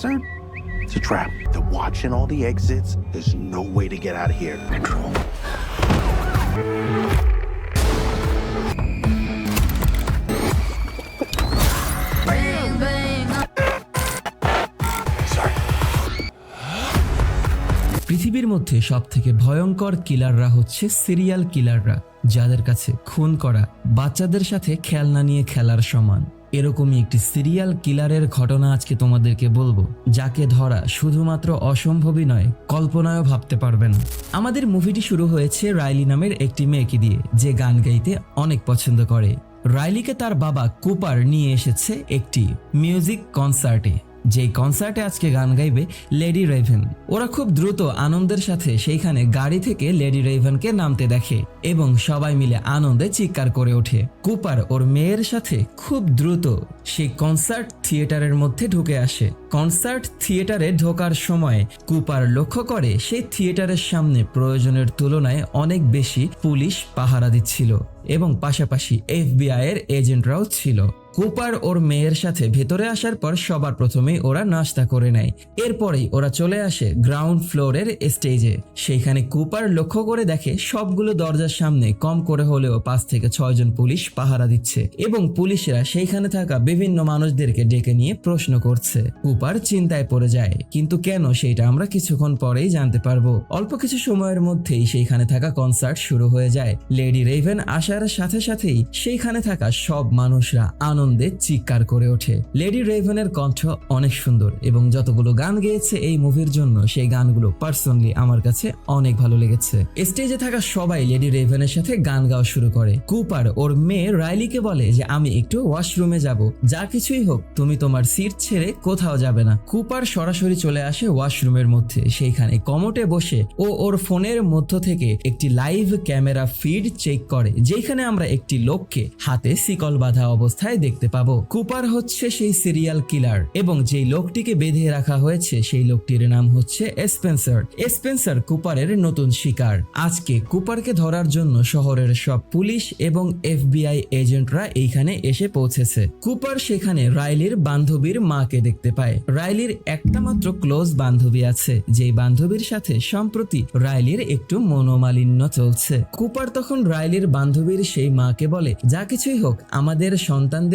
concert? It's a trap. They're watching all the exits. There's no way to get out of here. Control. পৃথিবীর মধ্যে সব থেকে ভয়ঙ্কর কিলাররা হচ্ছে সিরিয়াল কিলাররা যাদের কাছে খুন করা বাচ্চাদের সাথে খেলনা নিয়ে খেলার সমান এরকমই একটি সিরিয়াল কিলারের ঘটনা আজকে তোমাদেরকে বলব, যাকে ধরা শুধুমাত্র অসম্ভবই নয়, কল্পনায়ও ভাবতে পারবে না। আমাদের মুভিটি শুরু হয়েছে রাইলি নামের একটি মেয়েকে দিয়ে, যে গান গাইতে অনেক পছন্দ করে। রাইলিকে তার বাবা কুপার নিয়ে এসেছে একটি মিউজিক কনসার্টে যেই কনসার্টে আজকে গান গাইবে লেডি রেভেন ওরা খুব দ্রুত আনন্দের সাথে সেইখানে গাড়ি থেকে লেডি রেভেনকে নামতে দেখে এবং সবাই মিলে আনন্দে চিৎকার করে ওঠে। কুপার ওর মেয়ের সাথে খুব দ্রুত সেই কনসার্ট থিয়েটারের মধ্যে ঢুকে আসে। কনসার্ট থিয়েটারে ঢোকার সময় কুপার লক্ষ্য করে সেই থিয়েটারের সামনে প্রয়োজনের তুলনায় অনেক বেশি পুলিশ পাহারা দিচ্ছিল এবং পাশাপাশি এফবিআই এর এজেন্টরাও ছিল। কুপার ওর মেয়ের সাথে ভেতরে আসার পর সবার প্রথমেই ওরা নাস্তা করে নেয়। এরপরেই ওরা চলে আসে গ্রাউন্ড ফ্লোরের স্টেজে। সেইখানে কুপার লক্ষ্য করে দেখে সবগুলো দরজার সামনে কম করে হলেও পাঁচ থেকে ছয়জন পুলিশ পাহারা দিচ্ছে এবং পুলিশরা সেইখানে থাকা বিভিন্ন মানুষদেরকে ডেকে নিয়ে প্রশ্ন করছে। কুপার চিন্তায় পড়ে যায়, কিন্তু কেন সেইটা আমরা কিছুক্ষণ পরেই জানতে পারব। অল্প কিছু সময়ের মধ্যেই সেইখানে থাকা কনসার্ট শুরু হয়ে যায়। লেডি রেভেন আসার সাথে সাথেই সেইখানে থাকা সব মানুষরা আনন্দে চিৎকার করে ওঠে। লেডি রেভেনের কণ্ঠ অনেক সুন্দর এবং যতগুলো গান গেয়েছে এই মুভির জন্য সেই গানগুলো পার্সোনালি আমার কাছে অনেক ভালো লেগেছে। স্টেজে থাকা সবাই লেডি রেভেনের সাথে গান গাওয়া শুরু করে। কুপার, ওর মেয়ে রাইলিকে বলে যে, আমি একটু ওয়াশরুমে যাব। যা কিছুই হোক, তুমি তোমার সিট ছেড়ে কোথাও যাবে না। কুপার সরাসরি চলে আসে ওয়াশরুমের মধ্যে। সেইখানে কমোটে বসে ও ওর ফোনের মধ্য থেকে একটি লাইভ ক্যামেরা ফিড চেক করে, যেখানে আমরা একটি লোককে হাতে শিকল বাঁধা অবস্থায় দেখতে পাবো। কুপার হচ্ছে সেই সিরিয়াল কিলার এবং যেই লোকটিকে বেঁধে রাখা হয়েছে সেই লোকটির নাম হচ্ছে স্পেন্সার স্পেন্সার কুপারের নতুন শিকার। আজকে কুপারকে ধরার জন্য শহরের সব পুলিশ এবং এফবিআই এজেন্টরা এইখানে এসে পৌঁছেছে। কুপার সেখানে রাইলির বান্ধবীর মাকে দেখতে পায়। রাইলির একটা মাত্র ক্লোজ বান্ধবী আছে, যেই বান্ধবীর সাথে সম্প্রতি রাইলির একটু মনোমালিন্য চলছে। কুপার তখন রাইলির বান্ধবীর সেই মাকে বলে, যা কিছুই হোক, আমাদের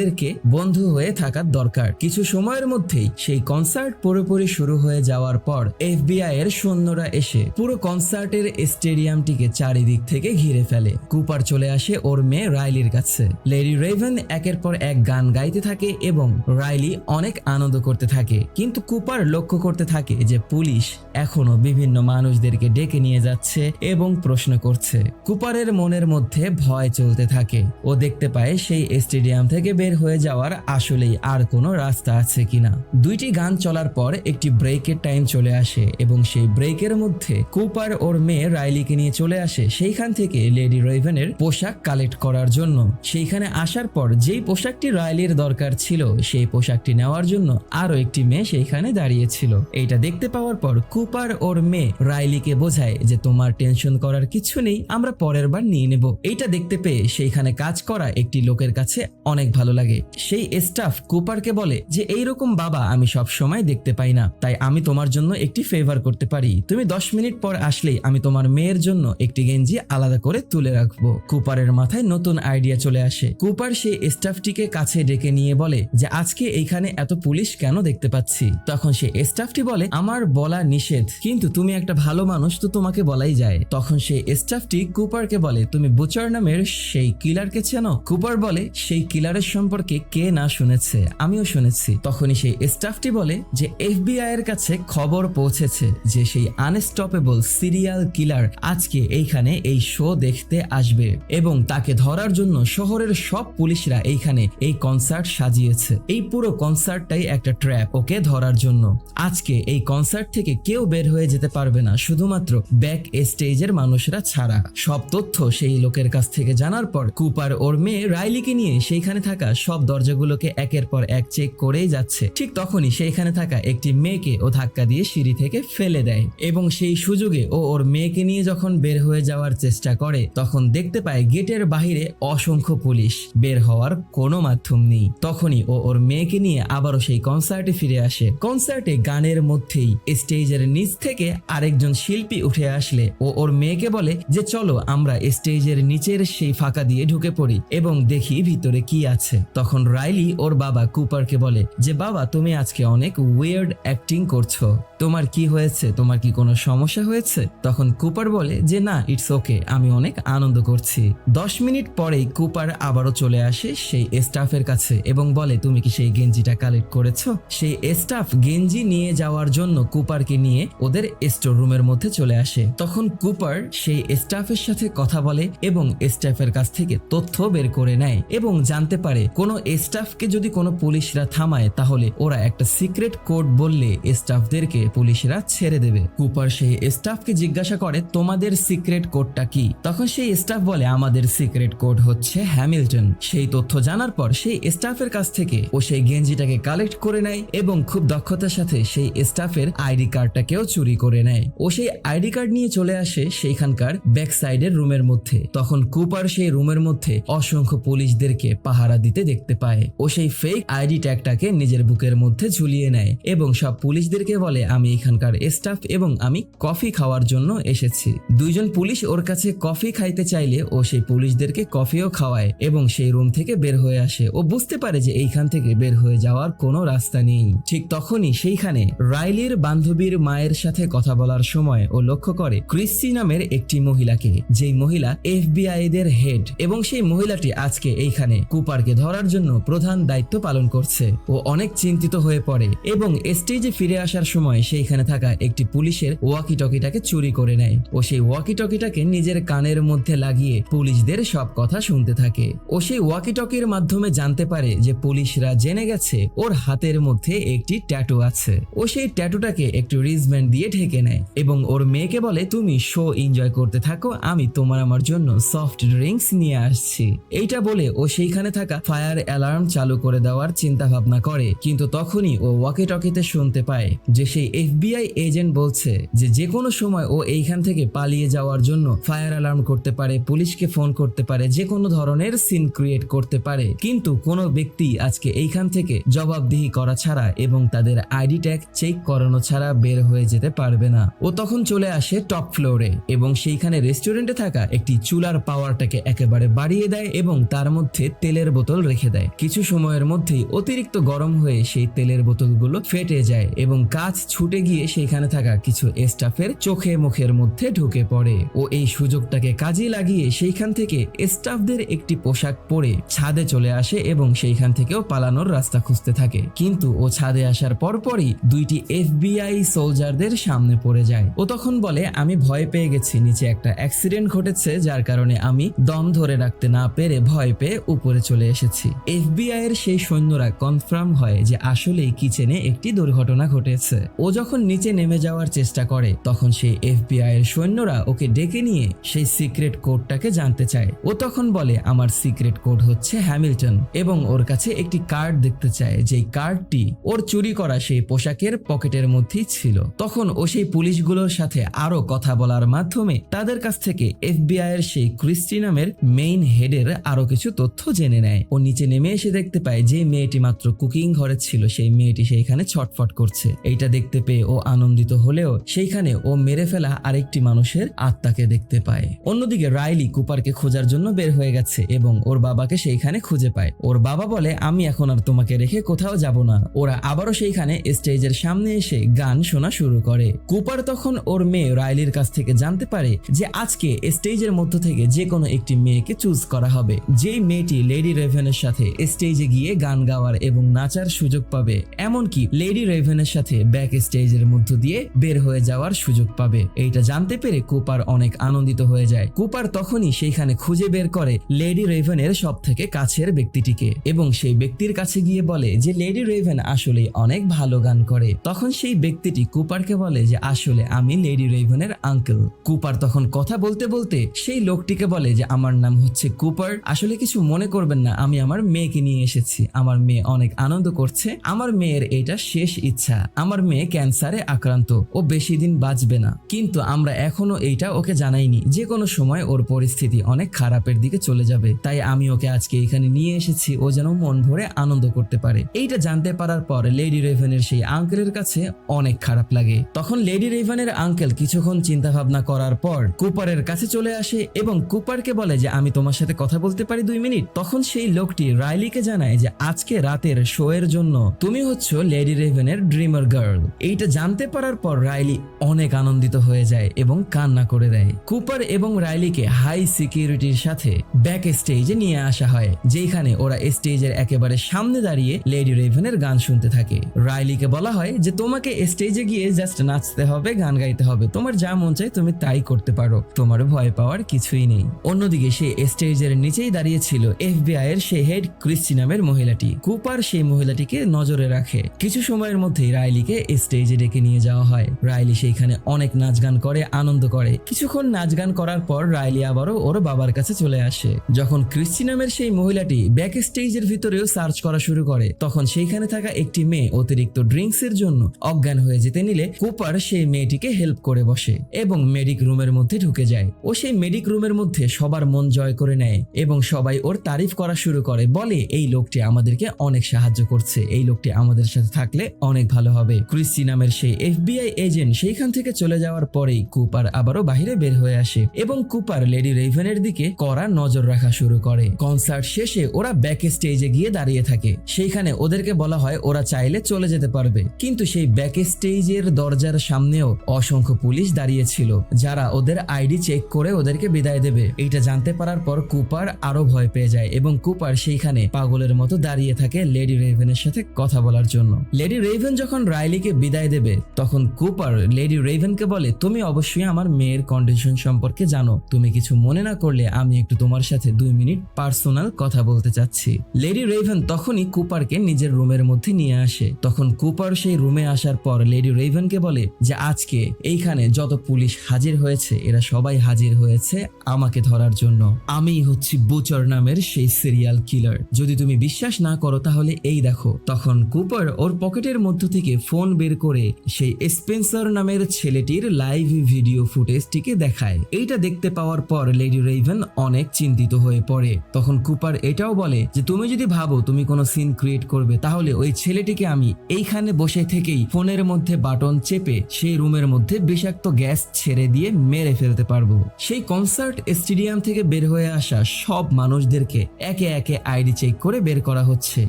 সন্তানদেরকে বন্ধু হয়ে থাকার দরকার। কিছু সময়ের মধ্যেই সেই কনসার্ট পুরোপুরি শুরু হয়ে যাওয়ার পর এফবিআই এর সৈন্যরা এসে পুরো কনসার্টের স্টেডিয়ামটিকে চারিদিক থেকে ঘিরে ফেলে। কুপার চলে আসে ওর মেয়ে রাইলির কাছে। লেডি রেভেন একের পর এক গান গাইতে থাকে এবং রাইলি অনেক আনন্দ করতে থাকে। কিন্তু কুপার লক্ষ্য করতে থাকে যে পুলিশ এখনও বিভিন্ন মানুষদেরকে ডেকে নিয়ে যাচ্ছে এবং প্রশ্ন করছে। কুপারের মনের মধ্যে ভয় চলতে থাকে। ও দেখতে পায় সেই স্টেডিয়াম থেকে বের হয়ে যাওয়ার আসলেই আর কোনো রাস্তা আছে কিনা। দুইটি গান চলার পর একটি ব্রেকের টাইম চলে আসে এবং সেই ব্রেকের মধ্যে কুপার ওর মেয়ে রাইলিকে নিয়ে চলে আসে সেইখান থেকে লেডি রেভেনের পোশাক কালেক্ট করার জন্য। সেইখানে আসার পর যেই পোশাকটি রাইলির দরকার ছিল, সেই পোশাকটি নেওয়ার জন্য আরও একটি মেয়ে সেইখানে দাঁড়িয়েছিল। এইটা দেখতে পাওয়ার পর কুপার ওর মেয়ে রাইলিকে বোঝায় যে তোমার টেনশন করার কিছু নেই, আমরা পরের বার নিয়ে নেব। এইটা দেখতে পেয়ে সেইখানে কাজ করা একটি লোকের কাছে অনেক ভালো লাগে। সেই স্টাফ কুপারকে বলে যে, এইরকম বাবা আমি সব সময় দেখতে পাই না। তাই আমি তোমার জন্য একটি ফেভার করতে পারি। তুমি দশ মিনিট পর আসলেই আমি তোমার মেয়ের জন্য একটি গেঞ্জি আলাদা করে তুলে রাখব। কুপারের মাথায় নতুন আইডিয়া চলে আসে। কুপার সেই স্টাফটিকে কাছে ডেকে নিয়ে বলে যে, আজকে এইখানে এত পুলিশ কেন দেখতে পাচ্ছি? তখন সে স্টাফটি বলে, আমার বলা নিষেধ। কিন্তু তুমি একটা ভালো মানুষ তো তোমাকে বলাই যায়। তখন সেই স্টাফটি কুপারকে বলে, তুমি বুচার নামের সেই কিলারকে চেনো? কুপার বলে, সেই কিলারের সম্পর্কে কে না শুনেছে, আমিও শুনেছি। তখনই সেই স্টাফটি বলে যে এফবিআই এর কাছে খবর পৌঁছেছে যে সেই আনস্টপেবল সিরিয়াল কিলার আজকে এইখানে এই শো দেখতে আসবে এবং তাকে ধরার জন্য শহরের সব পুলিশরা এইখানে এই কনসার্ট সাজিয়েছে। এই পুরো কনসার্টটাই একটা ট্র্যাপ ওকে ধরার জন্য। আজকে এই কনসার্ট থেকে কেউ বের হয়ে যেতে পারবে না, শুধুমাত্র ব্যাক স্টেজের মানুষরা ছাড়া। সব তথ্য সেই লোকের কাছ থেকে জানার পর কুপার ওর মেয়ে রাইলিকে নিয়ে সেইখানে থাকা সব দরজাগুলোকে একের পর এক চেক করেই যাচ্ছে। ঠিক তখনই সেইখানে থাকা একটি মেয়েকে ও ধাক্কা দিয়ে সিঁড়ি থেকে ফেলে দেয় এবং সেই সুযোগে ও ওর মেয়েকে নিয়ে যখন বের হয়ে যাওয়ার চেষ্টা করে, তখন দেখতে পায় গেটের বাহিরে অসংখ্য পুলিশ। বের হওয়ার কোনো মাধ্যম নেই। তখনই ও ওর মেয়েকে নিয়ে আবারও সেই কনসার্টে ফিরে আসে। কনসার্টে গানের মধ্যেই স্টেজের নিচ থেকে আরেকজন শিল্পী উঠে আসলে। ও ওর মেয়েকে বলে যে, চলো আমরা স্টেজের নিচের সেই ফাঁকা দিয়ে ঢুকে পড়ি এবং দেখি ভিতরে কি আছে। তখন রাইলি ওর বাবা কুপারকে বলে, যে বাবা, তুমি আজকে অনেক ওয়েয়ার্ড অ্যাক্টিং করছ। তোমার কি হয়েছে? তোমার কি কোনো সমস্যা হয়েছে? তখন কুপার বলে, যে না ইটস ওকে আমি অনেক আনন্দ করছি। দশ মিনিট পরেই কুপার আবারও চলে আসে সেই স্টাফের কাছে এবং বলে, তুমি কি সেই গেঞ্জিটা কালেক্ট করেছ? সেই স্টাফ গেঞ্জি নিয়ে যাওয়ার জন্য কুপারকে নিয়ে ওদের স্টোর রুমের মধ্যে চলে আসে। তখন কুপার সেই স্টাফের সাথে কথা বলে এবং স্টাফের কাছ থেকে তথ্য বের করে নেয় এবং জানতে পারে কোনো স্টাফকে যদি কোনো পুলিশরা থামায়, তাহলে ওরা একটা সিক্রেট কোড বললে স্টাফদেরকে পুলিশরা ছেড়ে দেবে। কুপার সেই স্টাফকে জিজ্ঞাসা করে, তোমাদের সিক্রেট কোডটা কি? তখন সেই স্টাফ বলে, আমাদের সিক্রেট কোড হচ্ছে হ্যামিল্টন। সেই তথ্য জানার পর সেই স্টাফের কাছ থেকে ও সেই গেঞ্জিটাকে কালেক্ট করে নেয় এবং খুব দক্ষতার সাথে সেই স্টাফের আইডি কার্ডটাকেও চুরি করে নেয়। ও সেই আইডি কার্ড নিয়ে চলে আসে সেইখানকার ব্যাক সাইডের রুমের মধ্যে। তখন কুপার সেই রুমের মধ্যে অসংখ্য পুলিশদেরকে পাহারা দিতে দেখতে পায়। ও সেই ফেক আইডি ট্যাগটাকে নিজের বুকের মধ্যে ঝুলিয়ে নেয় এবং সব পুলিশদেরকে বলে, আমি এখানকার স্টাফ এবং আমি কফি খাওয়ার জন্য এসেছি। দুইজন পুলিশ ওর কাছে কফি খাইতে চাইলে ও সেই পুলিশদেরকে কফিও খাওয়ায় এবং সেই রুম থেকে বের হয়ে আসে। ও বুঝতে পারে যে এইখান থেকে বের হয়ে যাওয়ার কোনো রাস্তা নেই। ঠিক তখনই সেইখানে রাইলির বান্ধবীর মায়ের সাথে কথা বলার সময় ও লক্ষ্য করে ক্রিস্টি নামের একটি মহিলাকে। যেই মহিলা এফবিআই দের হেড এবং সেই মহিলাটি আজকে এইখানে কুপারকে ধরার জন্য প্রধান দায়িত্ব পালন করছে ও অনেক চিন্তিত হয়ে পড়ে এবং স্টেজে ফিরে আসার সময় সেইখানে থাকা একটি পুলিশের ওয়াকি টকিটাকে চুরি করে নেয় ও সেই ওয়াকি টকিটাকে নিজের কানের মধ্যে লাগিয়ে পুলিশদের সব কথা শুনতে থাকে ও সেই ওয়াকি টকির মাধ্যমে জানতে পারে যে পুলিশরা জেনে গেছে ওর হাতের মধ্যে একটি ট্যাটু আছে। ও সেই ট্যাটুটাকে একটু রিজব্যান্ড দিয়ে ঢেকে নেয় এবং ওর মেয়েকে বলে, তুমি শো এনজয় করতে থাকো, আমি তোমার আমার জন্য সফট ড্রিঙ্কস নিয়ে আসছি। এইটা বলে ও সেইখানে থাকা ফায়ার অ্যালার্ম চালু করে দেওয়ার চিন্তা ভাবনা করে। কিন্তু তখনই ও ওয়াকি টকিতে শুনতে পায় যে সেই এফবিআই এজেন্ট বলছে যে যে কোনো সময় ও এইখান থেকে পালিয়ে যাওয়ার জন্য ফায়ার অ্যালার্ম করতে পারে, পুলিশকে ফোন করতে পারে, যে কোনো ধরনের সিন ক্রিয়েট করতে পারে। কিন্তু কোনো ব্যক্তি আজকে এইখান থেকে জবাবদিহি করা ছাড়া এবং তাদের আইডি ট্যাগ চেক করানো ছাড়া বের হয়ে যেতে পারবে না। ও তখন চলে আসে টপ ফ্লোরে এবং সেইখানে রেস্টুরেন্টে থাকা একটি চুলার পাওয়ারটাকে একেবারে বাড়িয়ে দেয় এবং তার মধ্যে তেলের বোতল রেখে দেয়। কিছু সময়ের মধ্যেই অতিরিক্ত গরম হয়ে সেই তেলের বোতলগুলো ফেটে যায় এবং কাজ ছুটে গিয়ে সেইখানে থাকা কিছু স্টাফের চোখে মুখের মধ্যে ঢুকে পড়ে। ও এই সুযোগটাকে কাজে লাগিয়ে সেইখান থেকে স্টাফদের একটি পোশাক পরে ছাদে চলে আসে এবং সেইখান থেকেও পালানোর রাস্তা খুঁজতে থাকে। কিন্তু ও ছাদে আসার পরপরই দুইটি এফবিআই সোলজারদের সামনে পড়ে যায়। ও তখন বলে, আমি ভয় পেয়ে গেছি, নিচে একটা অ্যাক্সিডেন্ট ঘটেছে, যার কারণে আমি দম ধরে রাখতে না পেরে ভয় পেয়ে উপরে চলে এসেছি। এফবিআই এর সেই সৈন্যরা কনফার্ম হয় যে আসলেই কিচেনে একটি দুর্ঘটনা ঘটেছে। ও যখন নিচে নেমে যাওয়ার চেষ্টা করে, তখন সেই এফবিআই এর সৈন্যরা ওকে ডেকে নিয়ে সেই সিক্রেট কোডটাকে জানতে চায়। ও তখন বলে, আমার সিক্রেট কোড হচ্ছে হ্যামিল্টন। এবং ওর কাছে একটি কার্ড দেখতে চায়, যেই কার্ডটি ওর চুরি করা সেই পোশাকের পকেটের মধ্যেই ছিল। তখন ও সেই পুলিশগুলোর সাথে আরও কথা বলার মাধ্যমে তাদের কাছ থেকে এফবিআই এর সেই ক্রিস্টি নামের মেইন হেডের আরও কিছু তথ্য জেনে নেয়। ও নিচে নেমে এসে দেখতে পায় যে মেয়েটি মাত্র কুকিং ঘরে ছিল, সেই মেয়েটি সেইখানে ছটফট করছে। এইটা দেখতে পেয়ে ও আনন্দিত হলেও সেইখানে ও মেরে ফেলা আরেকটি মানুষের আত্মাকে দেখতে পায়। অন্যদিকে রাইলি কুপারকে খোঁজার জন্য বের হয়ে গেছে এবং ওর বাবাকে সেইখানে খুঁজে পায়। ওর বাবা বলে, আমি এখন আর তোমাকে রেখে কোথাও যাব না। ওরা আবারও সেইখানে স্টেজের সামনে এসে গান শোনা শুরু করে। কুপার তখন ওর মেয়ে রাইলির কাছ থেকে জানতে পারে যে আজকে স্টেজের মধ্য থেকে যে কোনো একটি মেয়েকে চুজ করা হবে। যেই মেয়েটি লেডি রেভেনের সাথে স্টেজে গিয়ে গান গাওয়ার এবং নাচার সুযোগ পাবে। এমনকি লেডি রেভেনের সাথে ব্যাক স্টেজের মধ্য দিয়ে বের হয়ে যাওয়ার সুযোগ পাবে। এইটা জানতে পেরে কুপার অনেক আনন্দিত হয়ে যায়। কুপার তখনই সেইখানে খুঁজে বের করে লেডি রেভেনের সব থেকে কাছের ব্যক্তিটিকে এবং সেই ব্যক্তির কাছে গিয়ে বলে যে, লেডি রেভেন আসলে অনেক ভালো গান করে। তখন সেই ব্যক্তিটি কুপারকে বলে যে, আসলে আমি লেডি রেভেনের আঙ্কেল। কুপার তখন কথা বলতে বলতে সেই লোকটিকে বলে যে, আমার নাম হচ্ছে কুপার। আসলে কিছু মনে করবেন না, আমি আমার আমার মেয়েকে নিয়ে এসেছি। আমার মেয়ে অনেক আনন্দ করছে। আমার মেয়ের এটা শেষ ইচ্ছা। আমার মেয়ে ক্যান্সারে আক্রান্ত। ও বেশি দিন বাঁচবে না। কিন্তু আমরা এখনও এইটা ওকে জানাইনি। যে কোনো সময় ওর পরিস্থিতি অনেক খারাপের দিকে চলে যাবে। তাই আমি ওকে আজকে এখানে নিয়ে এসেছি। ও যেন মন ভরে আনন্দ করতে পারে। এইটা জানতে পারার পর লেডি রেভেনের সেই আঙ্কেলের কাছে অনেক খারাপ লাগে। তখন লেডি রেভেনের আঙ্কেল কিছুক্ষণ চিন্তা ভাবনা করার পর কুপারের কাছে চলে আসে এবং কুপারকে বলে যে, আমি তোমার সাথে কথা বলতে পারি দুই মিনিট? তখন সেই লোকটি রাইলিকে জানায় যে আজকে রাতের শো এর জন্য তুমি হচ্ছ লেডি রেভেনের ড্রিমার গার্ল। এইটা জানতে পারার পর রাইলি অনেক আনন্দিত হয়ে যায় এবং কান্না করে দেয়। কুপার এবং রাইলিকে হাই সিকিউরিটির সাথে ব্যাক স্টেজে নিয়ে আসা হয় যেখানে ওরা স্টেজের একেবারে সামনে দাঁড়িয়ে লেডি রেভেনের গান শুনতে থাকে। রাইলিকে বলা হয় যে, তোমাকে স্টেজে গিয়ে জাস্ট নাচতে হবে, গান গাইতে হবে। তোমার যা মন চায় তুমি তাই করতে পারো। তোমার ভয় পাওয়ার কিছুই নেই। অন্যদিকে সে স্টেজের নিচেই দাঁড়িয়ে ছিল এফবিআই এর সেই হেড ক্রিস্টি নামের মহিলাটি। কুপার সেই মহিলাটিকে নজরে রাখে। কিছু সময়ের মধ্যেই রাইলিকে স্টেজে ডেকে নিয়ে যাওয়া হয়। রাইলি সেইখানে অনেক নাচ গান করে, আনন্দ করে। কিছুক্ষণ নাচ গান করার পর রাইলি আবারও ওর বাবার কাছে চলে আসে। যখন ক্রিস্টি নামের সেই মহিলাটি ব্যাক স্টেজের ভিতরেও সার্চ করা শুরু করে, তখন সেইখানে থাকা একটি মেয়ে অতিরিক্ত ড্রিঙ্কস এর জন্য অজ্ঞান হয়ে যেতে নিলে কুপার সেই মেয়েটিকে হেল্প করে বসে এবং মেডিক রুমের মধ্যে ঢুকে যায়। ও সেই মেডিক রুমের মধ্যে সবার মন জয় করে নেয় এবং সবাই ওর তারিফ করা শুরু করে। বলে, এই লোকটি আমাদেরকে অনেক সাহায্য করছে। এই লোকটি আমাদের সাথে থাকলে অনেক ভালো হবে। ক্রিস্টি নামের সেই এফবিআই এজেন্ট সেইখান থেকে চলে যাওয়ার পরেই কুপার আবারও বাইরে বের হয়ে আসে এবং কুপার লেডি রেভেনের দিকে কড়া নজর রাখা শুরু করে। কনসার্ট শেষে ওরা ব্যাক স্টেজে গিয়ে দাঁড়িয়ে থাকে। সেইখানে ওদেরকে বলা হয়, ওরা চাইলে চলে যেতে পারবে। কিন্তু সেই ব্যাক স্টেজের দরজার সামনেও অসংখ্য পুলিশ দাঁড়িয়ে ছিল যারা ওদের আইডি চেক করে ওদেরকে বিদায় দেবে। এইটা জানতে পারার পর কুপার আরও ভয় পেয়ে যায় এবং কুপার সেইখানে পাগলের মতো দাঁড়িয়ে থাকে লেডি রেভেনের সাথে কথা বলার জন্য। লেডি রেভেন যখন রাইলিকে বিদায় দেবে, তখন কুপার লেডি রেভেনকে বলে, তুমি অবশ্যই আমার মেয়ের কন্ডিশন সম্পর্কে জানো। তুমি কিছু মনে না করলে আমি একটু তোমার সাথে দুই মিনিট পার্সোনাল কথা বলতে চাচ্ছি। লেডি রেভেন তখনই কুপারকে নিজের রুমের মধ্যে নিয়ে আসে। তখন কুপার সেই রুমে আসার পর লেডি রেভেনকে বলে যে, আজকে এইখানে যত পুলিশ হাজির হয়েছে, এরা সবাই হাজির হয়েছে আমাকে ধরার জন্য। আমিই হচ্ছি বুচর নামের সেই সিরিয়াল কিলার যদি তুমি বিশ্বাস না করো, তাহলে এই দেখো, তখন কুপার ওর পকেটের মধ্য থেকে ফোন বের করে সেই স্পেন্সার নামের ছেলেটির লাইভ ভিডিও ফুটেজটিকে দেখায়। এইটা দেখতে পাওয়ার পর লেডি রেভেন অনেক চিন্তিত হয়ে পড়ে। তখন কুপার এটাও বলে যে, তুমি যদি ভাবো তুমি কোনো সিন ক্রিয়েট করবে, তাহলে ওই ছেলেটিকে আমি এইখানে বসে থেকেই ফোনের মধ্যে বাটন চেপে সেই রুমের মধ্যে বিষাক্ত গ্যাস ছেড়ে দিয়ে মেরে ফেলতে পারব। সেই কনসার্ট স্টেডিয়াম থেকে বের হয়ে আসা সব মানুষদেরকে একে একে আইডি চেক করে বের করা হচ্ছে।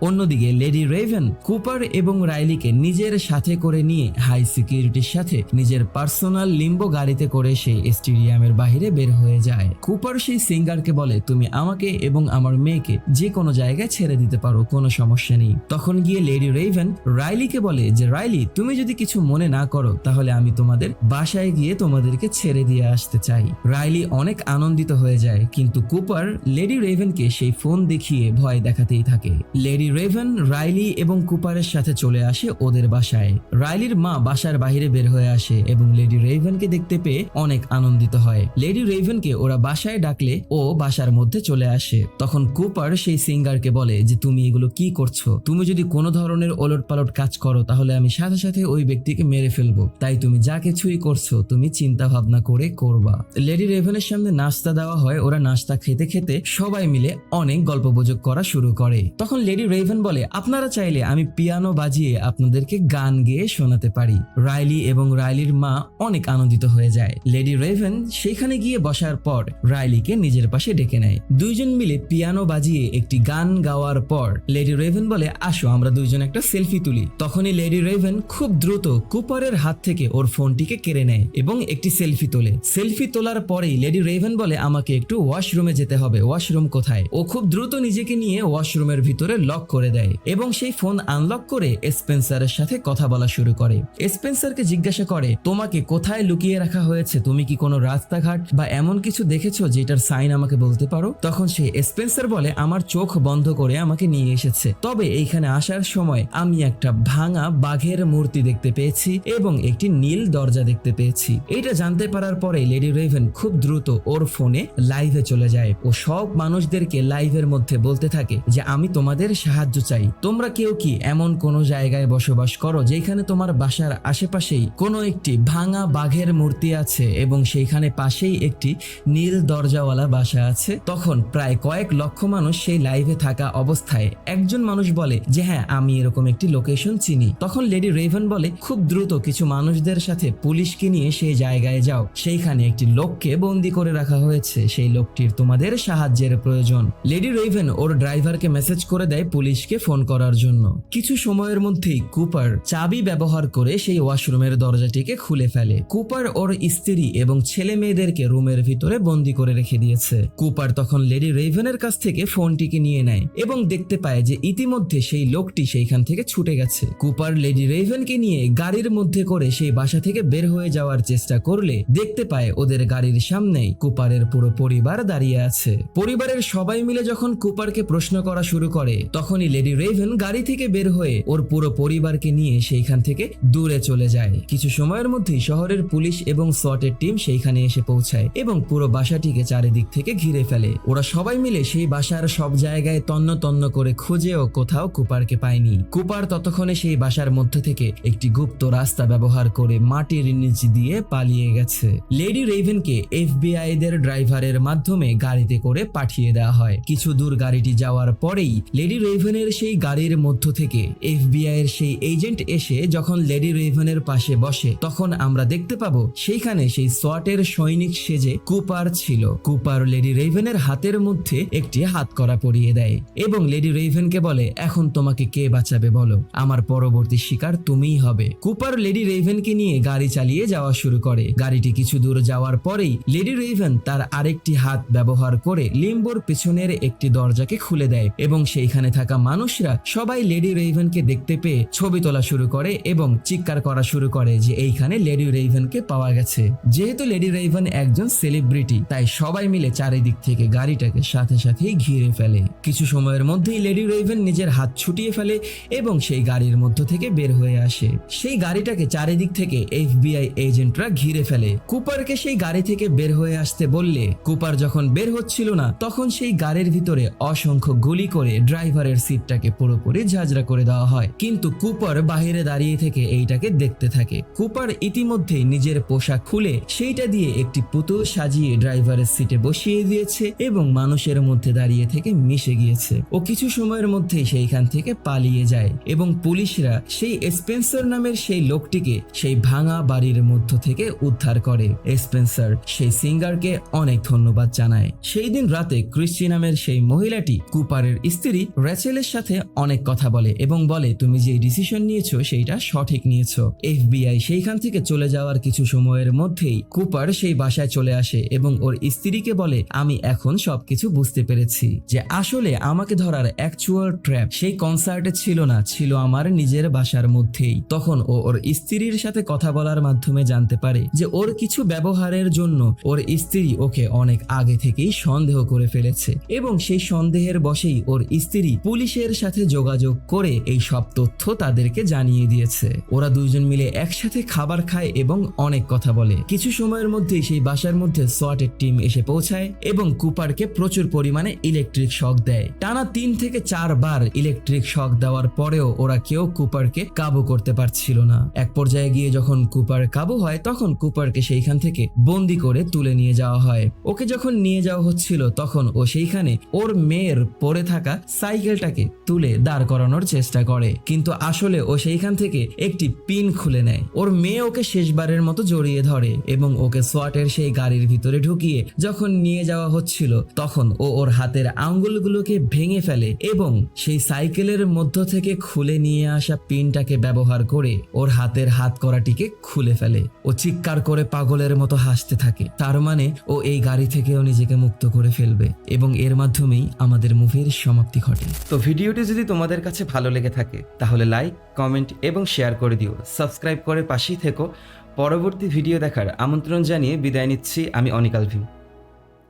অন্যদিকে, লেডি রেভেন, কুপার এবং রাইলিকে নিজের সাথে করে নিয়ে হাই সিকিউরিটির সাথে নিজের পার্সোনাল লিম্বো গাড়িতে করে সেই স্টেডিয়ামের বাইরে বের হয়ে যায়। কুপার সেই সিঙ্গারকে বলে, তুমি আমাকে এবং আমার মেয়েকে যে কোনো জায়গায় ছেড়ে দিতে পারো, কোনো সমস্যা নেই। তখন গিয়ে লেডি রেভেন রাইলিকে বলে যে, রাইলি, তুমি যদি কিছু মনে না করো, তাহলে আমি তোমাদের বাসায় গিয়ে তোমাদেরকে ছেড়ে দিয়ে আসতে চাই। রাইলি অনেক আনন্দিত হয়ে যায়, কিন্তু কুপার লেডি রেভেনকে সেই ফোন দেখিয়ে ভয় দেখাতেই থাকে। লেডি রেভেন, রাইলি এবং কুপারের সাথে চলে আসে ওদের বাসায়। রাইলির মা বাসার বাইরে বের হয়ে আসে এবং লেডি রেভেনকে দেখতে পেয়ে অনেক আনন্দিত হয়। লেডি রেভেনকে ওরা বাসায় ডাকলে ও বাসার মধ্যে চলে আসে। তখন কুপার সেই সিঙ্গারকে বলে যে, তুমি এগুলো কি করছ? তুমি যদি কোনো ধরনের ওলট পালট কাজ করো, তাহলে আমি সাথে সাথে ওই ব্যক্তিকে মেরে ফেলব। তাই তুমি যা কিছুই করছ, তুমি চিন্তা ভাবনা করে করবা। লেডি রেভেনের সামনে নাস্তা দেওয়া হয়। ওরা নাস্তা খেতে খেতে সবাই মিলে অনেক গল্পগুজব করা শুরু করে। তখন লেডি রেভেন বলে, আপনারা চাইলে আমি পিয়ানো বাজিয়ে আপনাদেরকে গান গেয়ে শোনাতে পারি। রাইলি এবং রাইলির মা অনেক আনন্দিত হয়ে যায়। লেডি রেভেন সেখানে গিয়ে বসার পর রাইলিকে নিজের পাশে ডেকে নেয়। দুইজন মিলে পিয়ানো বাজিয়ে একটি গান গাওয়ার পর লেডি রেভেন বলে, আসো, আমরা দুইজন একটা সেলফি তুলি। তখনই লেডি রেভেন খুব দ্রুত কুপারের হাত থেকে ওর ফোনটিকে কেড়ে নেয় এবং একটি সেলফি তোলে। সেলফি তোলার পরেই লেডি রেভেন বলে, আমাকে একটু ওয়াশরুমে যেতে হবে। ওয়াশরুম কোথায়? ও খুব দ্রুত নিজেকে নিয়ে ওয়াশরুমের ভিতরে লক করে দেয় এবং সেই ফোন আনলক করে স্পেন্সারের সাথে কথা বলা শুরু করে। স্পেন্সারকে জিজ্ঞাসা করে, তোমাকে কোথায় লুকিয়ে রাখা হয়েছে? তুমি কি কোনো রাস্তাঘাট বা এমন কিছু দেখেছ যেটার সাইন আমাকে বলতে পারো? তখন সে স্পেন্সার বলে, আমার চোখ বন্ধ করে আমাকে নিয়ে এসেছে। তবে এইখানে আসার সময় আমি একটা ভাঙা বাঘের মূর্তি দেখতে পেয়েছি এবং একটি নীল দরজা দেখতে পেয়েছি। এটা জানতে পারার পরে লেডি রেভেন খুব দ্রুত ওর ফোনে লাইভে চলে যায় ও সব মানুষদেরকে লাইভের মধ্যে মুখে বলতে থাকে যে, আমি তোমাদের সাহায্য চাই। তোমরা কেউ কি এমন কোনো জায়গায় বসবাস করো যেখানে তোমার বাসার আশেপাশেই কোনো একটি ভাঙা বাঘের মূর্তি আছে এবং সেইখানে পাশেই একটি নীল দরজাওয়ালা বাসা আছে? তখন প্রায় কয়েক লক্ষ মানুষ সেই লাইভে থাকা অবস্থায় একজন মানুষ বলে যে হ্যাঁ আমি এরকম একটি লোকেশন চিনি। তখন লেডি রেভেন বলে, খুব দ্রুত কিছু মানুষদের সাথে পুলিশকে নিয়ে সেই জায়গায় যাও। সেইখানে একটি লোককে বন্দি করে রাখা হয়েছে। সেই লোকটির তোমাদের সাহায্যের প্রয়োজন। লেডি রেভেন ওর ড্রাইভারকে মেসেজ করে দেয় পুলিশকে ফোন করার জন্য। কিছু সময়ের মধ্যেই কুপার চাবি ব্যবহার করে সেই ওয়াশরুমের দরজাটিকে খুলে ফেলে। কুপার ওর স্ত্রী এবং ছেলে মেয়েদেরকে রুমের ভিতরে বন্দি করে রেখে দিয়েছে। কুপার তখন লেডি রেভেনের কাছ থেকে ফোনটিকে নিয়ে নেয় এবং দেখতে পায় যে ইতিমধ্যে সেই লোকটি সেইখান থেকে ছুটে গেছে। কুপার লেডি রেভেনকে নিয়ে গাড়ির মধ্যে করে সেই বাসা থেকে বের হয়ে যাওয়ার চেষ্টা করলে দেখতে পায় ওদের গাড়ির সামনেই কুপারের পুরো পরিবার দাঁড়িয়ে আছে। পরিবারের সবাই মিলে যখন কুপারকে প্রশ্ন করা শুরু করে। তখনই লেডি রেভেন গাড়ি থেকে বের হয়ে ওর পুরো পরিবারকে নিয়ে সেইখান থেকে দূরে চলে যায়। কিছু সময়ের মধ্যেই শহরের পুলিশ এবং সোয়াটের টিম সেইখানে এসে পৌঁছায় এবং পুরো বাসাটিকে চারিদিক থেকে ঘিরে ফেলে। ওরা সবাই মিলে সেই বাসার সব জায়গায় তন্ন তন্ন করে খুঁজেও কোথাও কুপারকে পায়নি। কুপার ততক্ষণে সেই বাসার মধ্যে থেকে একটি গুপ্ত রাস্তা ব্যবহার করে মাটির নিচ দিয়ে পালিয়ে গেছে। লেডি রেভেনকে এফবিআই দের ড্রাইভারের মাধ্যমে গাড়িতে করে পাঠিয়ে দেওয়া হয়। কিছু দূর গাড়িটি যাওয়ার পরেই লেডি রেভেনের সেই গাড়ির মধ্য থেকে এফবিআই এর সেই এজেন্ট এসে যখন লেডি রেভেনের পাশে বসে, তখন আমরা দেখতে পাবো সেইখানে সেই সোয়াটের সৈনিক সেজে কুপার ছিল। কুপার লেডি রেভেনের হাতের মধ্যে একটি হাত করা পরিয়ে দেয় এবং লেডি রেভেনকে বলে, এখন তোমাকে কে বাঁচাবে বলো? আমার পরবর্তী শিকার তুমিই হবে। কুপার লেডি রেভেনকে নিয়ে গাড়ি চালিয়ে যাওয়া শুরু করে। গাড়িটি কিছু দূর যাওয়ার পরেই লেডি রেভেন তার আরেকটি হাত ব্যবহার করে লিম্বোর পেছনের একটি দরজাকে খুলে দেয় এবং সেইখানে থাকা মানুষরা সবাই লেডি রেভেনকে দেখতে পেয়ে ছবি তোলা শুরু করে এবং চিৎকার করা শুরু করে যে এইখানে লেডি রেভেনকে পাওয়া গেছে। যেহেতু লেডি রেভেন একজন সেলিব্রিটি, তাই সবাই মিলে চারিদিক থেকে গাড়িটাকে সাথে সাথেই ঘিরে ফেলে। কিছু সময়ের মধ্যেই লেডি রেভেন নিজের হাত ছুটিয়ে ফেলে এবং সেই গাড়ির মধ্য থেকে বের হয়ে আসে। সেই গাড়িটাকে চারিদিক থেকে এফবিআই এজেন্টরা ঘিরে ফেলে। কুপারকে সেই গাড়ি থেকে বের হয়ে আসতে বললে, কুপার যখন বের হচ্ছিল না, তখন সেই গাড়ির ভিতরে অসংখ্য গুলি করে ড্রাইভারের সিটটাকে পুরোপুরি ঝাঁঝরা করে দেওয়া হয়। কিন্তু কুপার বাহিরে দাঁড়িয়ে থেকে এইটাকে দেখতে থাকে। কুপার ইতিমধ্যেই নিজের পোশাক খুলে সেইটা দিয়ে একটি পুতুল সাজিয়ে ড্রাইভারের সিটে বসিয়ে দিয়েছে এবং মানুষের মধ্যে দাঁড়িয়ে থেকে মিশে গিয়েছে। ও কিছু সময়ের মধ্যেই সেইখান থেকে পালিয়ে যায় এবং পুলিশরা সেই স্পেন্সার নামের সেই লোকটিকে সেই ভাঙা বাড়ির মধ্য থেকে উদ্ধার করে। স্পেন্সার সেই সিঙ্গারকে অনেক ধন্যবাদ জানায়। সেই দিন রাতে ক্রিস্টি নামের সেই মহিলাটি কুপারের স্ত্রী রেচেলের সাথে অনেক কথা বলে এবং বলে, তুমি যে ডিসিশন নিয়েছো সেইটা সঠিক নিয়েছো। এফবিআই সেইখান থেকে চলে যাওয়ার কিছু সময়ের মধ্যেই কুপার সেই বাসায় চলে আসে এবং ওর স্ত্রীকে বলে, আমি এখন সবকিছু বুঝতে পেরেছি যে আসলে আমাকে ধরার অ্যাকচুয়াল ট্র্যাপ সেই কনসার্টে ছিল না, ছিল আমার নিজের বাসার মধ্যেই। তখন ও ওর স্ত্রীর সাথে কথা বলার মাধ্যমে জানতে পারে যে ওর কিছু ব্যবহারের জন্য ওর স্ত্রী ওকে অনেক আগে থেকেই সন্দেহ করে ফেলেছে এবং সেই সন্দেহের বশেই ওর স্ত্রী পুলিশের সাথে যোগাযোগ করে এই সব তথ্য তাদেরকে জানিয়ে দিয়েছে। ওরা দুইজন মিলে একসাথে খাবার খায় এবং অনেক কথা বলে। কিছু সময়ের মধ্যেই সেই বাসার মধ্যে সোয়াটের টিম এসে পৌঁছায় এবং কুপারকে প্রচুর পরিমাণে ইলেকট্রিক শক দেয়। টানা তিন থেকে চারবার ইলেকট্রিক শক দেওয়ার পরেও ওরা কেউ কুপারকে কাবু করতে পারছিল না। এক পর্যায়ে গিয়ে যখন কুপার কাবু হয়, তখন কুপারকে সেইখান থেকে বন্দি করে তুলে নিয়ে যাওয়া হয়। ওকে যখন নিয়ে যাওয়া হচ্ছিল, তখন ও সেইখানে ওর মেয়ের পড়ে থাকা সাইকেলটাকে তুলে দাঁড় করানোর চেষ্টা করে। কিন্তু আসলে ও সেইখান থেকে একটি পিন খুলে নেয়। ওর মেয়ে ওকে শেষবারের মতো জড়িয়ে ধরে এবং ওকে সোয়াটের সেই গাড়ির ভিতরে ঢুকিয়ে যখন নিয়ে যাওয়া হচ্ছিল, তখন ও ওর হাতের আঙ্গুলগুলোকে ভেঙে ফেলে এবং সেই সাইকেলের মধ্য থেকে খুলে নিয়ে আসা পিনটাকে ব্যবহার করে ওর হাতের হাত করাটিকে খুলে ফেলে। ও চিৎকার করে পাগলের মতো হাসতে থাকে। তার মানে ও এই গাড়ি থেকেও নিজেকে মুক্ত করে ফেলবে এবং এর মাধ্যমেই আমাদের মুভির সমাপ্তি ঘটে। তো ভিডিওটি যদি তোমাদের কাছে ভালো লেগে থাকে, তাহলে লাইক, কমেন্ট এবং শেয়ার করে দিও। সাবস্ক্রাইব করে পাশেই থেকো। পরবর্তী ভিডিও দেখার আমন্ত্রণ জানিয়ে বিদায় নিচ্ছি আমি অনিকাল ভিম।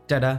টাটা।